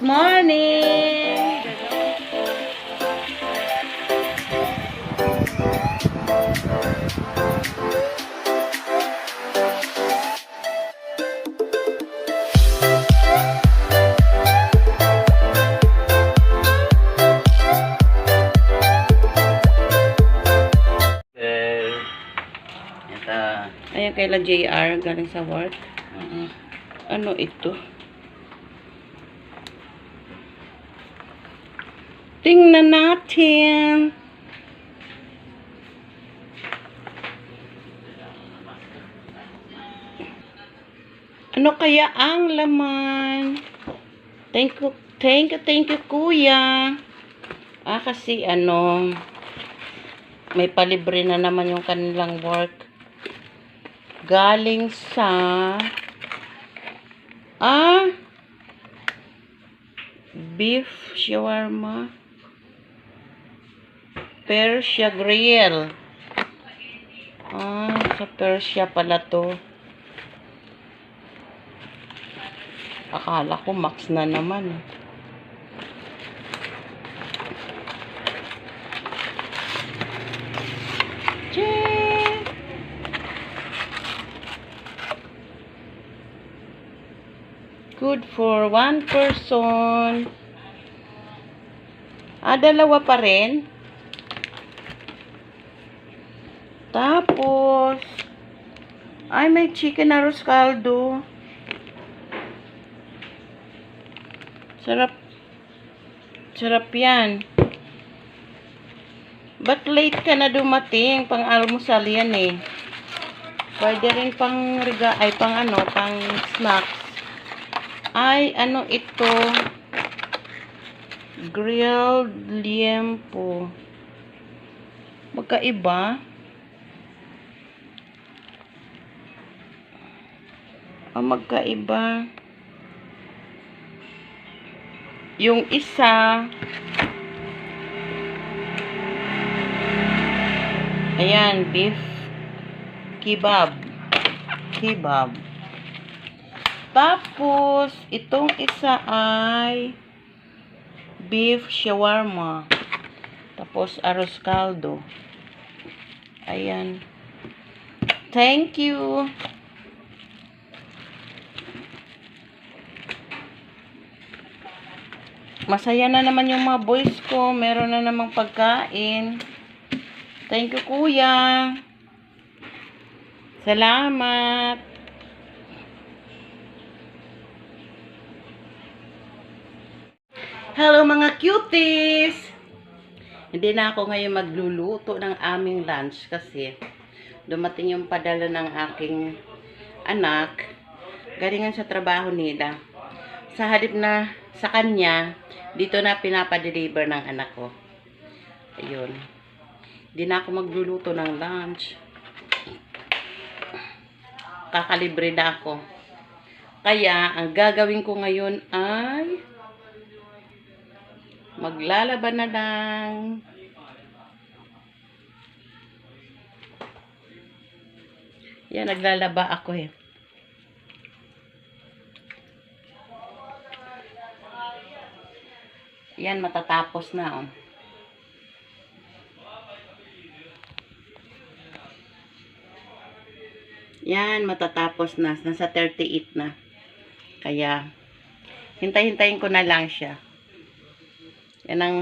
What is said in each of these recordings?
Good morning! Eh, ito, Ayan kaila JR, galing sa work. mm Ano ito? Tingnan natin. Ano kaya ang laman? Thank you, thank you, thank you, kuya. Ah, kasi ano, may palibre na naman yung kanilang work. Galing sa, ah, beef shawarma. Persia Grill. Ah, sa Persia pala to. Akala ko max na naman. Check! Good for one person. Ah, dalawa pa rin. Tapos, ay, may chicken arroz caldo. Sarap. Sarap yan. Ba't late ka na dumating? Pang almusal yan eh. Pwede rin pang riga, ay pang ano, pang snacks. Ay, ano ito? Grilled liempo. Magkaiba. Ah, magkaiba. Yung isa, ayan, beef kebab. Kebab. Tapos, itong isa ay beef shawarma. Tapos, arroz caldo. Ayan. Thank you. Masaya na naman yung mga boys ko. Meron na namang pagkain. Thank you, kuya. Salamat. Hello mga cuties! Hindi na ako ngayon magluluto ng aming lunch kasi dumating yung padala ng aking anak galingan sa trabaho nila. Sa halip na sa kanya, dito na pinapadeliver ng anak ko. Ayun. Hindi na ako magluluto ng lunch. Kakalibre na ako. Kaya, ang gagawin ko ngayon ay maglalaban na lang. Yan, naglalaba ako eh. Yan, matatapos na oh. Yan, matatapos na. Nasa 38 na. Kaya, hintay-hintayin ko na lang siya. Yan ang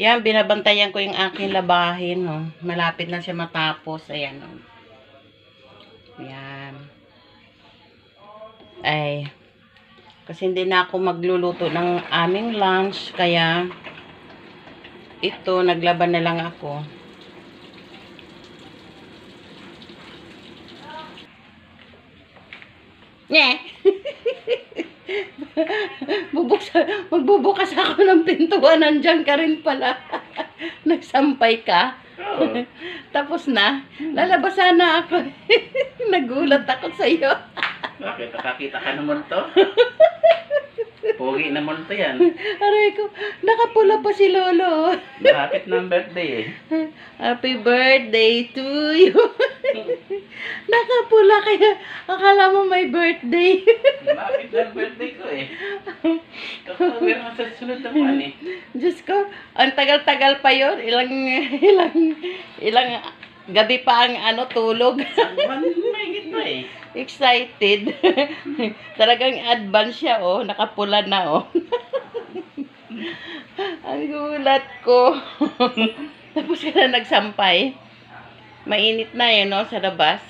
Yan, binabantayan ko yung aking labahin, no. Malapit na siya matapos. Ayan, no. Yan. Ay. Kasi hindi na ako magluluto ng aming lunch, kaya ito, naglaban na lang ako. Nye! Magbubukas ako ng pintuan, nandyan ka rin pala. Nagsampay ka. Tapos na, lalabas sana ako. Nagulat ako sa iyo. Bakit? Nakakita ka naman to? Pogi na multo yan. Aray ko, nakapula pa si Lolo. Na ang birthday eh. Happy birthday to you. Nakapula kaya akala mo may birthday. Malapit na birthday ko eh. Kakawin mo sa sunod na buwan eh. Diyos ko, ang tagal-tagal pa yon Ilang, ilang, ilang gabi pa ang ano, tulog. May gitna eh. Excited. Talagang advance siya, oh. Nakapula na, oh. ang gulat ko. Tapos ka na nagsampay. Mainit na yun, no, sa labas.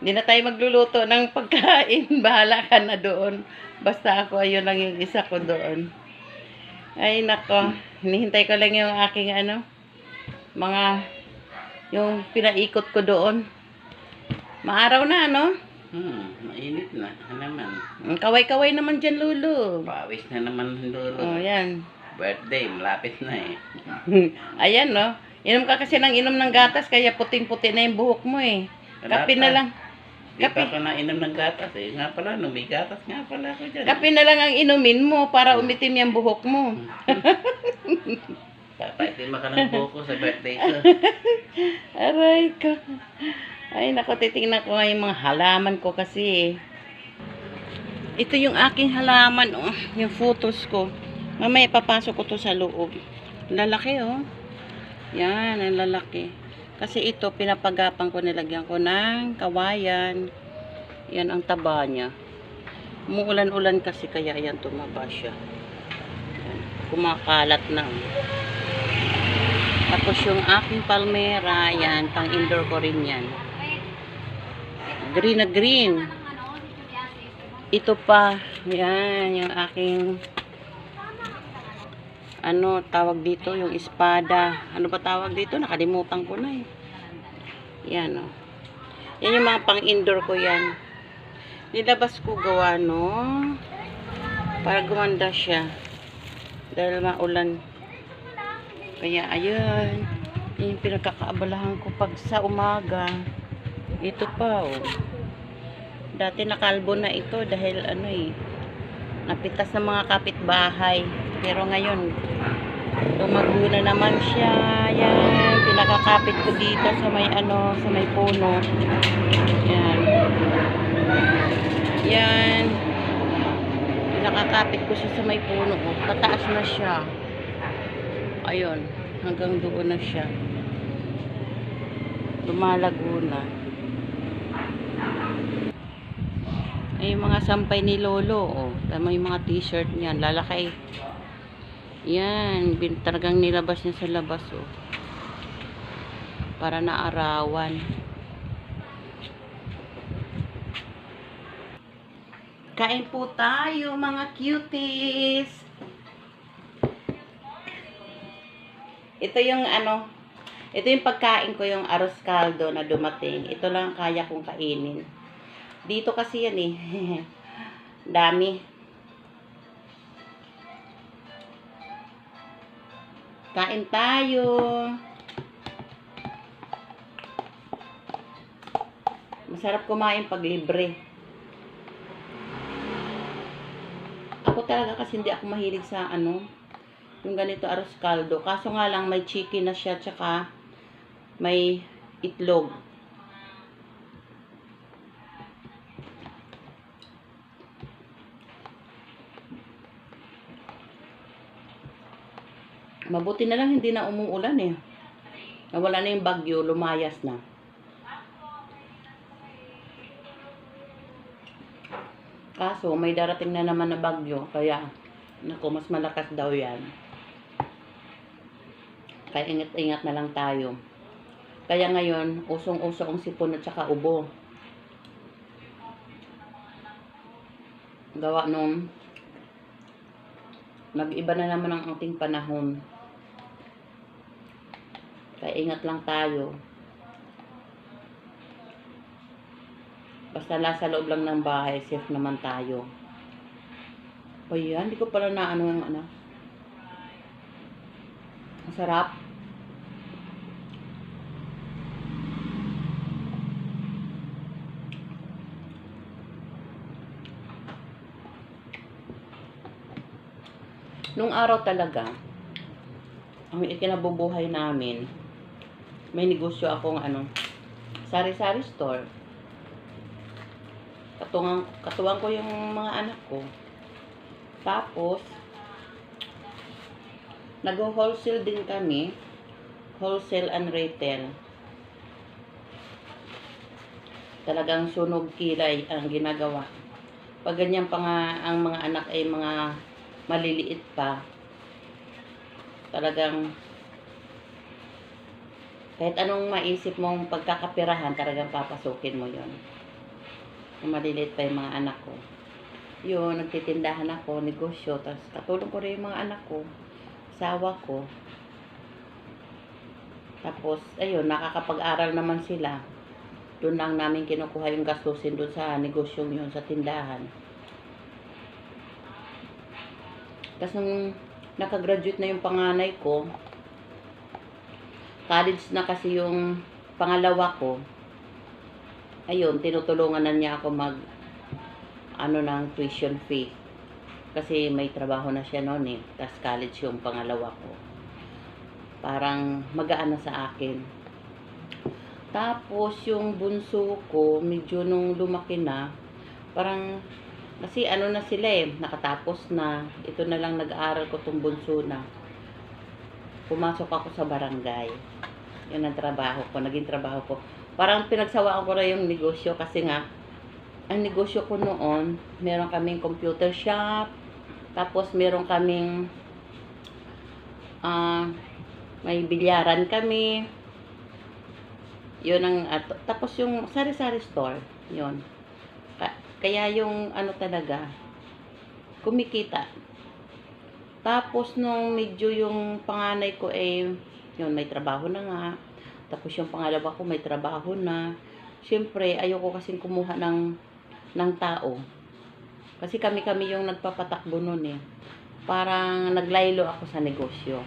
Hindi na tayo magluluto ng pagkain. Bahala ka na doon. Basta ako, ayun lang yung isa ko doon. Ay, nako. Hinihintay ko lang yung aking, ano, mga, yung pinaikot ko doon. Maaraw na, no? Hmm, mainit na. Ano naman. Kaway-kaway naman dyan, Lulu. Pawis na naman ang Oh, yan. Birthday, malapit na eh. Ayan, no? Inom ka kasi ng inom ng gatas, kaya puting-puti na yung buhok mo, eh. Kape na lang. Di pa Kape. ako nainom ng gatas eh. Nga pala, no, may gatas nga pala ako dyan. Kape na lang ang inumin mo para umitim yung buhok mo. Papaitin ka ng buko sa birthday ko. Aray ko. Ay, naku, titingnan ko nga yung mga halaman ko kasi. Ito yung aking halaman, oh. Yung photos ko. Mamaya papasok ko to sa loob. Lalaki, oh. Yan, ang lalaki. Kasi ito, pinapagapan ko, nilagyan ko ng kawayan. Yan ang taba niya. Umuulan-ulan kasi kaya yan tumaba siya. Yan. Kumakalat na. Tapos yung aking palmera, yan, pang indoor ko rin yan. Green na green. Ito pa, yan, yung aking, ano, tawag dito, yung espada. Ano ba tawag dito? Nakalimutan ko na eh. Yan, oh. Yan yung mga pang indoor ko yan. Nilabas ko gawa, no? Para gumanda siya. Dahil maulan. Kaya ayun, yun yung pinagkakaabalahan ko pag sa umaga. Ito pa oh. Dati nakalbo na ito dahil ano eh, napitas ng mga kapitbahay. Pero ngayon, tumago na naman siya. Yan, pinakakapit ko dito sa may ano, sa may puno. Yan. Yan. Pinakakapit ko siya sa may puno. Oh. Tataas na siya. Ayun, hanggang doon na siya. Lumalago na. Ay, mga sampay ni Lolo, oh. Tama yung mga t-shirt niyan, lalaki. Yan, talagang nilabas niya sa labas, oh. Para naarawan. Kain po tayo, mga cuties. Ito yung ano, ito yung pagkain ko, yung arroz caldo na dumating. Ito lang ang kaya kong kainin. Dito kasi yan eh. Dami. Kain tayo. Masarap kumain pag libre. Ako talaga kasi hindi ako mahilig sa ano, yung ganito arroz caldo. Kaso nga lang may chicken na siya tsaka may itlog. Mabuti na lang hindi na umuulan eh. Nawala na yung bagyo, lumayas na. Kaso may darating na naman na bagyo, kaya naku, mas malakas daw yan. Kaya ingat-ingat na lang tayo. Kaya ngayon, usong-uso ang sipon at saka ubo. Gawa nung nag-iba na naman ang ating panahon. Kaya ingat lang tayo. Basta nasa loob lang ng bahay, safe naman tayo. O yan, hindi ko pala na ano yung ano. Ang sarap. nung araw talaga, ang ikinabubuhay namin, may negosyo akong ano, sari-sari store. Katuwang, katuwang ko yung mga anak ko. Tapos, nag-wholesale din kami. Wholesale and retail. Talagang sunog kilay ang ginagawa. Pag ganyan pa nga ang mga anak ay mga maliliit pa, talagang kahit anong maisip mong pagkakapirahan, talagang papasukin mo yon. Maliliit pa yung mga anak ko. Yun, nagtitindahan ako, negosyo, tapos katulong ko rin yung mga anak ko, asawa ko. Tapos, ayun, nakakapag-aral naman sila. Doon lang namin kinukuha yung gastusin doon sa negosyong yun, sa tindahan. Tapos nung nakagraduate na yung panganay ko, college na kasi yung pangalawa ko, ayun, tinutulungan na niya ako mag, ano ng tuition fee. Kasi may trabaho na siya noon eh. Tapos college yung pangalawa ko. Parang magaan na sa akin. Tapos yung bunso ko, medyo nung lumaki na, parang, kasi ano na sila eh, nakatapos na. Ito na lang nag-aaral ko tong bunso na. Pumasok ako sa barangay. Yun ang trabaho ko, naging trabaho ko. Parang pinagsawaan ko na yung negosyo kasi nga, ang negosyo ko noon, meron kaming computer shop, tapos meron kaming ah may bilyaran kami. Yun ang at, tapos yung sari-sari store, yun. Ka- kaya yung ano talaga kumikita. Tapos nung medyo yung panganay ko eh yun may trabaho na nga. Tapos yung pangalawa ko may trabaho na. Siyempre, ayoko kasing kumuha ng ng tao. Kasi kami-kami yung nagpapatakbo nun eh. Parang naglaylo ako sa negosyo.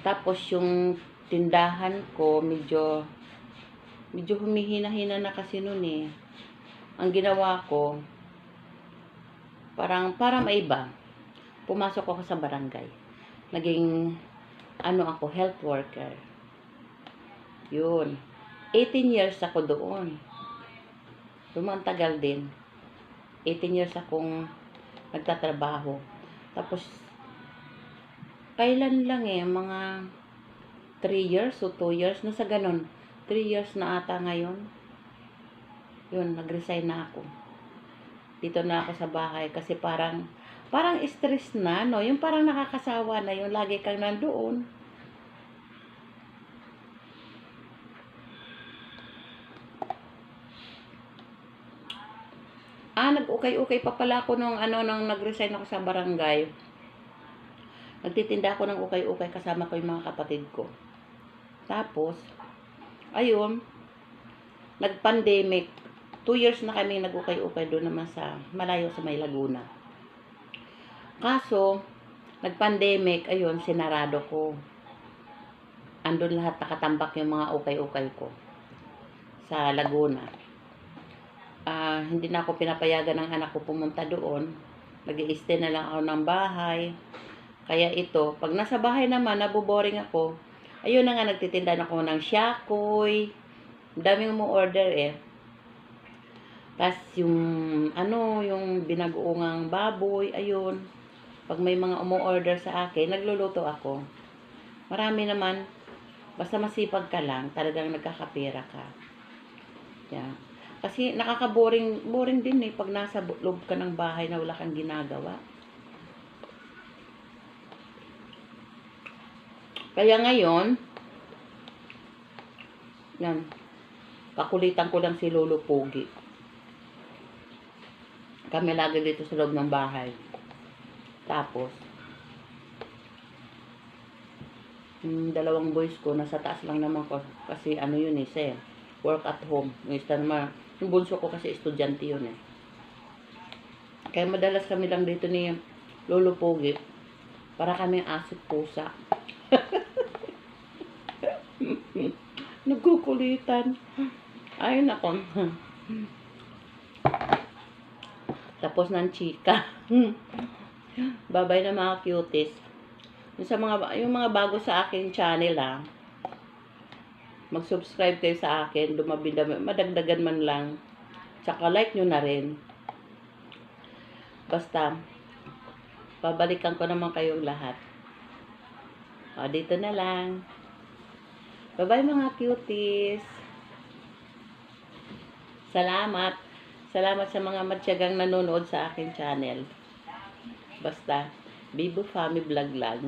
Tapos yung tindahan ko, medyo medyo humihina-hina na kasi nun eh. Ang ginawa ko, parang para maiba. Pumasok ako sa barangay. Naging ano ako, health worker. Yun. 18 years ako doon. Lumantagal din. 18 years akong nagtatrabaho. Tapos, kailan lang eh, mga 3 years o 2 years, nasa ganun. 3 years na ata ngayon. Yun, nag-resign na ako. Dito na ako sa bahay kasi parang, parang stress na, no? Yung parang nakakasawa na yung lagi kang nandoon. Ah, nag-ukay-ukay pa pala ako nung ano nang nag-resign ako sa barangay. Nagtitinda ako ng ukay-ukay kasama ko yung mga kapatid ko. Tapos, ayun, nag-pandemic. Two years na kami nag-ukay-ukay doon naman sa malayo sa May Laguna. Kaso, nag-pandemic, ayun, sinarado ko. Andun lahat nakatambak yung mga ukay-ukay ko sa Laguna ah, hindi na ako pinapayagan ng anak ko pumunta doon. nag stay na lang ako ng bahay. Kaya ito, pag nasa bahay naman, naboboring ako. Ayun na nga, nagtitinda na ako ng shakoy. Daming mo order eh. Tapos yung, ano, yung binagoongang baboy, ayun. Pag may mga umu-order sa akin, nagluluto ako. Marami naman, basta masipag ka lang, talagang nagkakapera ka. Yeah. Kasi nakaka-boring boring din eh pag nasa loob ka ng bahay na wala kang ginagawa. Kaya ngayon, yan, kakulitan ko lang si Lolo Pogi. Kami lagi dito sa loob ng bahay. Tapos, yung dalawang boys ko, nasa taas lang naman ko. Kasi ano yun eh, work at home. Yung isa naman, yung bunso ko kasi estudyante yun eh. Kaya madalas kami lang dito ni Lolo Pogi. Para kami asit pusa. Nagkukulitan. Ay, nako. Tapos ng chika. Babay na mga cuties. Yung sa mga yung mga bago sa aking channel ah. Mag-subscribe kayo sa akin, dumabida madagdagan man lang. Tsaka like nyo na rin. Basta babalikan ko naman kayong lahat. O, dito na lang. Bye-bye mga cuties. Salamat. Salamat sa mga matyagang nanonood sa aking channel. Basta, Bibo Family Vlog lang.